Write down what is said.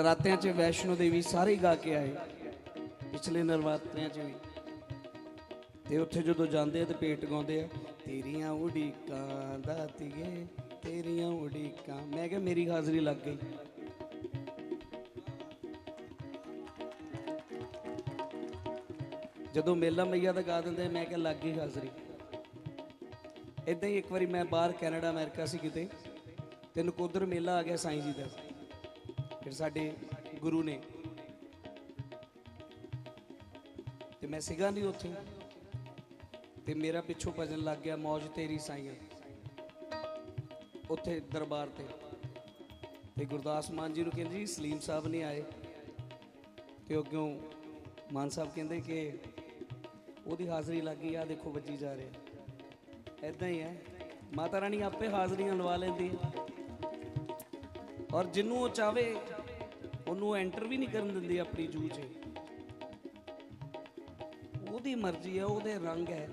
ਨਰਾਤਿਆਂ 'ਚ ਵੈਸ਼ਨੋ ਦੇਵੀ ਸਾਰੇ ਗਾ ਕੇ ਆਏ। ਪਿਛਲੇ ਨਰਾਤਿਆਂ 'ਚ ਵੀ। ਤੇ ਉੱਥੇ ਜਦੋਂ ਜਾਂਦੇ ਆ ਤੇ ਪੇਟ ਗਾਉਂਦੇ ਆ, ਤੇਰੀਆਂ ਉਡੀਕਾਂ ਦਾਤੀਏ ਤੇਰੀਆਂ ਉਡੀਕਾਂ। ਮੈਂ ਕਿਹਾ ਮੇਰੀ ਹਾਜ਼ਰੀ ਲੱਗ ਗਈ। ਜਦੋਂ ਮੇਲਾ ਮਈਆ ਦਾ ਗਾ ਦਿੰਦੇ ਮੈਂ ਕਿਹਾ ਲੱਗ ਗਈ ਹਾਜ਼ਰੀ। ਇਦਾਂ ਹੀ ਇੱਕ ਵਾਰੀ ਮੈਂ ਬਾਹਰ ਕੈਨੇਡਾ, ਅਮਰੀਕਾ ਸੀ ਕਿਤੇ, ਤੇ ਨਕੋਦਰ ਮੇਲਾ ਆ ਗਿਆ ਸਾਈਂ ਜੀ ਦਾ। ਫਿਰ ਸਾਡੇ ਗੁਰੂ ਨੇ। ਤੇ ਮੈਂ ਸੀਗਾ ਨਹੀਂ ਉੱਥੇ। ਤੇ ਮੇਰਾ ਪਿੱਛੋਂ ਭਜਨ ਲੱਗ ਗਿਆ ਮੌਜ ਤੇਰੀ ਸਾਈਂ। ਉੱਥੇ ਦਰਬਾਰ ਤੇ। ਤੇ ਗੁਰਦਾਸ ਮਾਨ ਜੀ ਨੂੰ ਕਹਿੰਦੇ ਜੀ, ਸਲੀਮ ਸਾਹਿਬ ਨਹੀਂ ਆਏ। ਤੇ ਉਹ ਕਿਉਂ ਮਾਨ ਸਾਹਿਬ ਕਹਿੰਦੇ ਕਿ ਉਹਦੀ ਹਾਜ਼ਰੀ ਲੱਗ ਗਈ ਆ ਦੇਖੋ ਵੱਜੀ ਜਾ ਰਿਹਾ। ਐਦਾਂ ਹੀ ਹੈ। ਮਾਤਾ ਰਾਣੀ ਆਪੇ ਹਾਜ਼ਰੀਆਂ ਲਵਾ ਲੈਂਦੀ ਹੈ। ਔਰ ਜਿੰਨੂੰ ਉਹ ਚਾਵੇ ਉਹਨੂੰ ਐਂਟਰ ਵੀ ਨਹੀਂ ਕਰਨ ਦਿੰਦੇ ਆਪਣੀ ਜੂ 'ਚ। ਉਹਦੀ ਮਰਜ਼ੀ ਹੈ, ਉਹਦੇ ਰੰਗ ਹੈ।